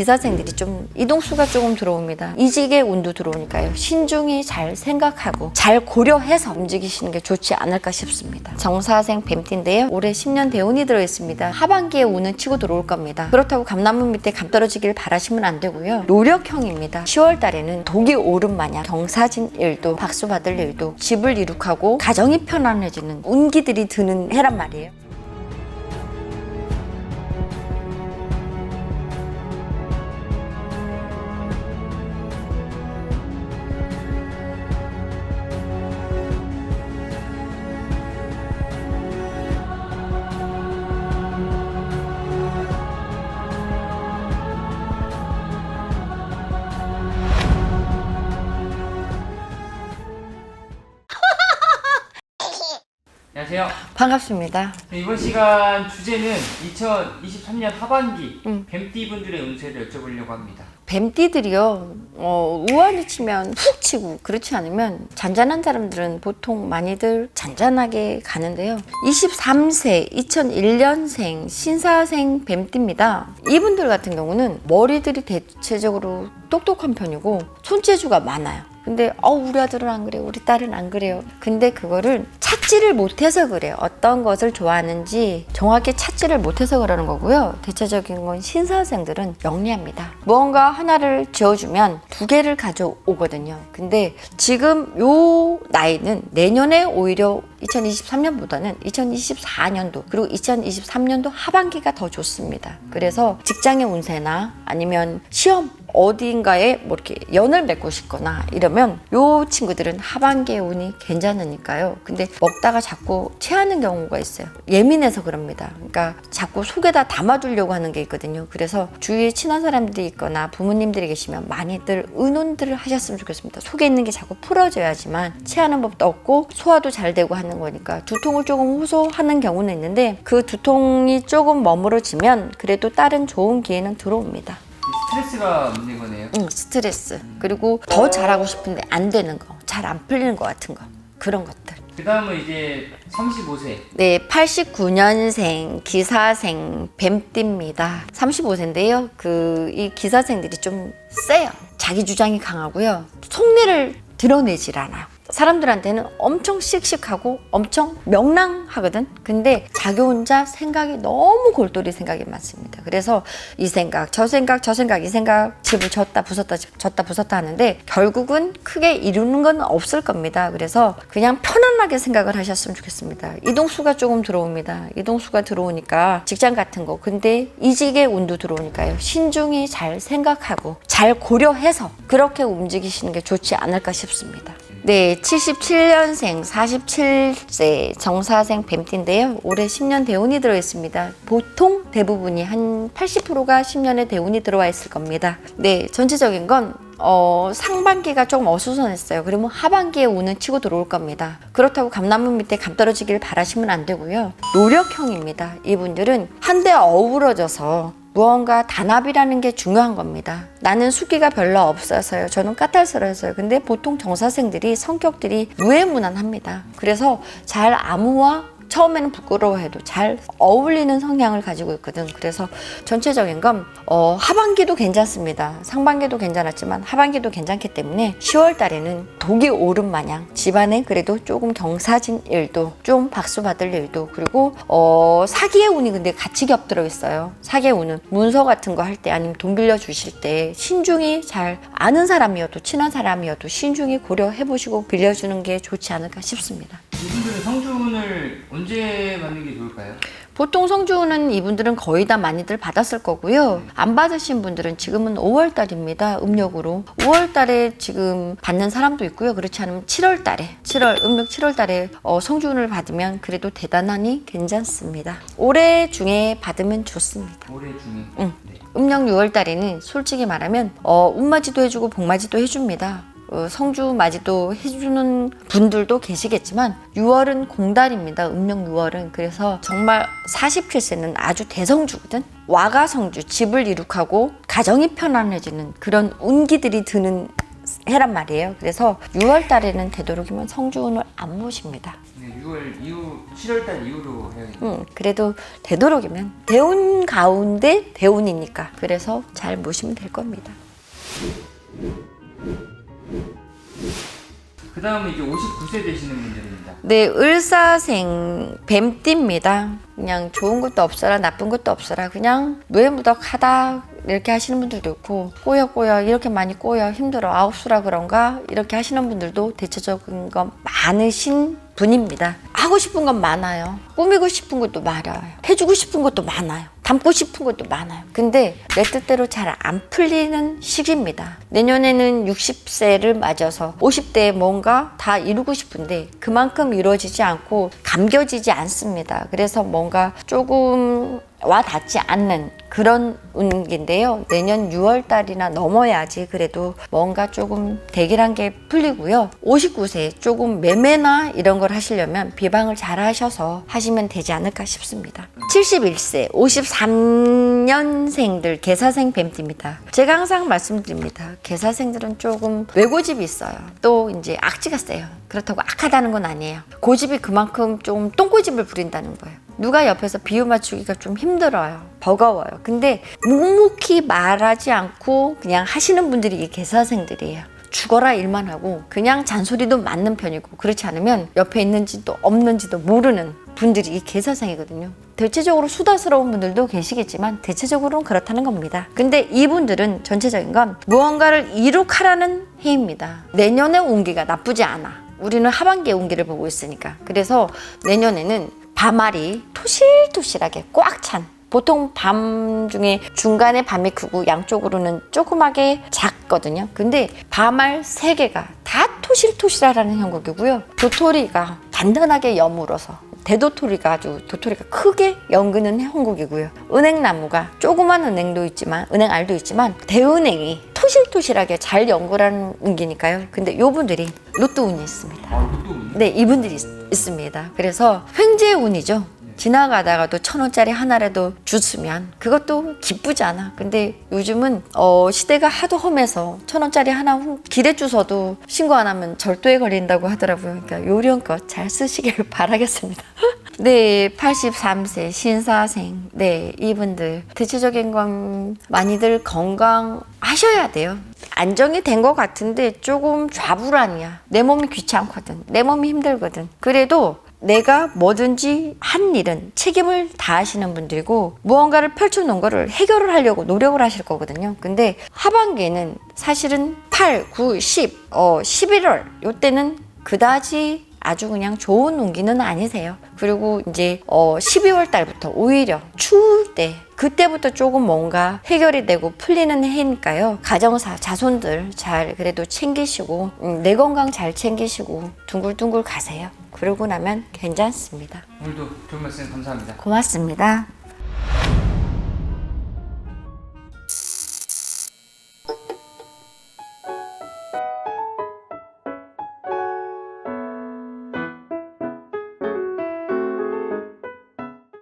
기사생들이 좀 이동수가 조금 들어옵니다. 이직의 운도 들어오니까요. 신중히 잘 생각하고 잘 고려해서 움직이시는 게 좋지 않을까 싶습니다. 정사생 뱀띠인데요. 올해 10년 대운이 들어있습니다. 하반기에 운은 치고 들어올 겁니다. 그렇다고 감나무 밑에 감 떨어지길 바라시면 안 되고요. 노력형입니다. 10월 달에는 독이 오름 마냥 경사진 일도 박수 받을 일도 집을 이룩하고 가정이 편안해지는 운기들이 드는 해란 말이에요. 안녕하세요. 반갑습니다. 네, 이번 시간 주제는 2023년 하반기 음. 뱀띠 분들의 운세를 여쭤보려고 합니다. 뱀띠들이요, 어, 우환히 치면 훅 치고, 그렇지 않으면 잔잔한 사람들은 보통 많이들 잔잔하게 가는데요. 23세, 2001년생, 신사생 뱀띠입니다. 이분들 같은 경우는 머리들이 대체적으로 똑똑한 편이고, 손재주가 많아요. 근데 어 우리 아들은 안 그래요. 우리 딸은 안 그래요. 근데 그거를 찾지를 못해서 그래요. 어떤 것을 좋아하는지 정확히 찾지를 못해서 그러는 거고요. 대체적인 건 신사생들은 영리합니다. 무언가 하나를 지어주면 두 개를 가져오거든요. 근데 지금 요 나이는 내년에 오히려 2023년보다는 2024년도 그리고 2023년도 하반기가 더 좋습니다. 그래서 직장의 운세나 아니면 시험 어딘가에 뭐 이렇게 연을 맺고 싶거나 이러면 요 친구들은 하반기에 운이 괜찮으니까요. 근데 먹다가 자꾸 체하는 경우가 있어요. 예민해서 그럽니다. 그러니까 자꾸 속에다 담아두려고 하는 게 있거든요. 그래서 주위에 친한 사람들이 있거나 부모님들이 계시면 많이들 의논들을 하셨으면 좋겠습니다. 속에 있는 게 자꾸 풀어져야지만 체하는 법도 없고 소화도 잘 되고 하는 거니까 두통을 조금 호소하는 경우는 있는데 그 두통이 조금 머무러지면 그래도 다른 좋은 기회는 들어옵니다. 스트레스가 문제인 거네요. 응, 스트레스. 그리고 더 잘하고 싶은데 안 되는 거, 잘 안 풀리는 것 같은 거. 그런 것들. 그 다음은 이제 35세. 네, 89년생 기사생 뱀띠입니다. 35세인데요. 그 이 기사생들이 좀 세요. 자기 주장이 강하고요. 속내를 드러내질 않아요. 사람들한테는 엄청 씩씩하고 엄청 명랑하거든. 근데 자기 혼자 생각이 너무 골똘히 생각이 많습니다. 그래서 이 생각, 저 생각, 저 생각, 이 생각 집을 졌다 부쉈다 졌다 부쉈다 하는데 결국은 크게 이루는 건 없을 겁니다. 그래서 그냥 편안하게 생각을 하셨으면 좋겠습니다. 이동수가 조금 들어옵니다. 이동수가 들어오니까 직장 같은 거. 근데 이직의 운도 들어오니까요. 신중히 잘 생각하고 잘 고려해서 그렇게 움직이시는 게 좋지 않을까 싶습니다. 네, 77년생 47세 정사생 뱀띠인데요. 올해 10년 대운이 들어 있습니다. 보통 대부분이 한 80%가 10년의 대운이 들어와 있을 겁니다. 네, 전체적인 건 어, 상반기가 조금 어수선했어요. 그러면 하반기에 운은 치고 들어올 겁니다. 그렇다고 감나무 밑에 감 떨어지길 바라시면 안 되고요. 노력형입니다. 이분들은 한데 어우러져서 무언가 단합이라는 게 중요한 겁니다. 나는 수기가 별로 없어서요. 저는 까탈스러워서요. 근데 보통 정사생들이 성격들이 무해무난합니다. 그래서 잘 암호와 처음에는 부끄러워해도 잘 어울리는 성향을 가지고 있거든. 그래서 전체적인 건 어, 하반기도 괜찮습니다. 상반기도 괜찮았지만 하반기도 괜찮기 때문에 10월 달에는 독이 오름 마냥 집안에 그래도 조금 경사진 일도 좀 박수 받을 일도 그리고 어, 사기의 운이 근데 같이 겹들어 있어요. 사기의 운은 문서 같은 거 할 때 아니면 돈 빌려 주실 때 신중히 잘 아는 사람이어도 친한 사람이어도 신중히 고려해 보시고 빌려주는 게 좋지 않을까 싶습니다. 이분들은 성 주운을 언제 받는 게 좋을까요? 보통 성주는 이분들은 거의 다 많이들 받았을 거고요. 안 받으신 분들은 지금은 5월 달입니다. 음력으로. 5월 달에 지금 받는 사람도 있고요. 그렇지 않으면 7월 달에, 7월, 음력 7월 달에 어, 성주운을 받으면 그래도 대단하니 괜찮습니다. 올해 중에 받으면 좋습니다. 올해 중에. 응. 네. 음력 6월 달에는 솔직히 말하면 어, 운맞이도 해주고 복맞이도 해줍니다. 어, 성주 맞이도 해주는 분들도 계시겠지만 6월은 공달입니다. 음력 6월은 그래서 정말 47세는 아주 대성주거든. 와가 성주 집을 이룩하고 가정이 편안해지는 그런 운기들이 드는 해란 말이에요. 그래서 6월 달에는 되도록이면 성주운을 안 모십니다. 네, 6월 이후 7월 달 이후로 해야겠네요. 음, 그래도 되도록이면 대운 가운데 대운이니까 그래서 잘 모시면 될 겁니다. 그 다음은 이제 59세 되시는 분들입니다. 네, 을사생 뱀띠입니다. 그냥 좋은 것도 없어라, 나쁜 것도 없어라. 그냥 무해무덕하다 이렇게 하시는 분들도 있고 꼬여 꼬여 이렇게 많이 꼬여 힘들어 아홉 수라 그런가 이렇게 하시는 분들도 대체적인 건 많으신 분입니다. 하고 싶은 건 많아요. 꾸미고 싶은 것도 많아요. 해주고 싶은 것도 많아요. 담고 싶은 것도 많아요. 근데 내 뜻대로 잘 안 풀리는 시기입니다. 내년에는 60세를 맞아서 50대에 뭔가 다 이루고 싶은데 그만큼 이루어지지 않고 감겨지지 않습니다. 그래서 뭔가 조금 와 닿지 않는 그런 운기인데요. 내년 6월 달이나 넘어야지 그래도 뭔가 조금 대결한 게 풀리고요. 59세 조금 매매나 이런 걸 하시려면 비방을 잘 하셔서 하시면 되지 않을까 싶습니다. 71세 53년생들 개사생 뱀띠입니다. 제가 항상 말씀드립니다. 개사생들은 조금 외고집이 있어요. 또 이제 악지가 세요. 그렇다고 악하다는 건 아니에요. 고집이 그만큼 좀 똥고집을 부린다는 거예요. 누가 옆에서 비유 맞추기가 좀 힘들어요. 버거워요. 근데 묵묵히 말하지 않고 그냥 하시는 분들이 이 개사생들이에요. 죽어라 일만 하고 그냥 잔소리도 맞는 편이고 그렇지 않으면 옆에 있는지도 없는지도 모르는 분들이 이 개사생이거든요. 대체적으로 수다스러운 분들도 계시겠지만 대체적으로는 그렇다는 겁니다. 근데 이분들은 전체적인 건 무언가를 이룩하라는 해입니다. 내년의 운기가 나쁘지 않아. 우리는 하반기의 운기를 보고 있으니까. 그래서 내년에는 밤알이 토실토실하게 꽉 찬 보통 밤 중에 중간에 밤이 크고 양쪽으로는 조그맣게 작거든요. 근데 밤알 세 개가 다 토실토실하라는 형국이고요. 도토리가 단단하게 여물어서 대도토리가 아주 도토리가 크게 연그는 형국이고요. 은행나무가 조그만 은행도 있지만 은행알도 있지만 대은행이 토실토실하게 잘 연구라는 운기니까요. 근데 요분들이 로또 운이 있습니다. 네, 이분들이 있, 있습니다. 그래서 횡재의 운이죠. 지나가다가도 천 원짜리 하나라도 주스면 그것도 기쁘잖아. 근데 요즘은 어, 시대가 하도 험해서 천 원짜리 하나 후- 길에 주서도 신고 안 하면 절도에 걸린다고 하더라고요. 그러니까 요령껏 잘 쓰시길 바라겠습니다. 네, 83세 신사생. 네, 이분들 대체적인 건 많이들 건강하셔야 돼요. 안정이 된 것 같은데 조금 좌불안이야. 내 몸이 귀찮거든. 내 몸이 힘들거든. 그래도 내가 뭐든지 한 일은 책임을 다하시는 분들이고 무언가를 펼쳐놓은 거를 해결을 하려고 노력을 하실 거거든요. 근데 하반기에는 사실은 8, 9, 10, 어, 11월 요때는 그다지 아주 그냥 좋은 운기는 아니세요. 그리고 이제 어 12월 달부터 오히려 추울 때 그때부터 조금 뭔가 해결이 되고 풀리는 해니까요. 가정사 자손들 잘 그래도 챙기시고 음, 내 건강 잘 챙기시고 둥글둥글 가세요. 그러고 나면 괜찮습니다. 오늘도 좋은 말씀 감사합니다. 고맙습니다.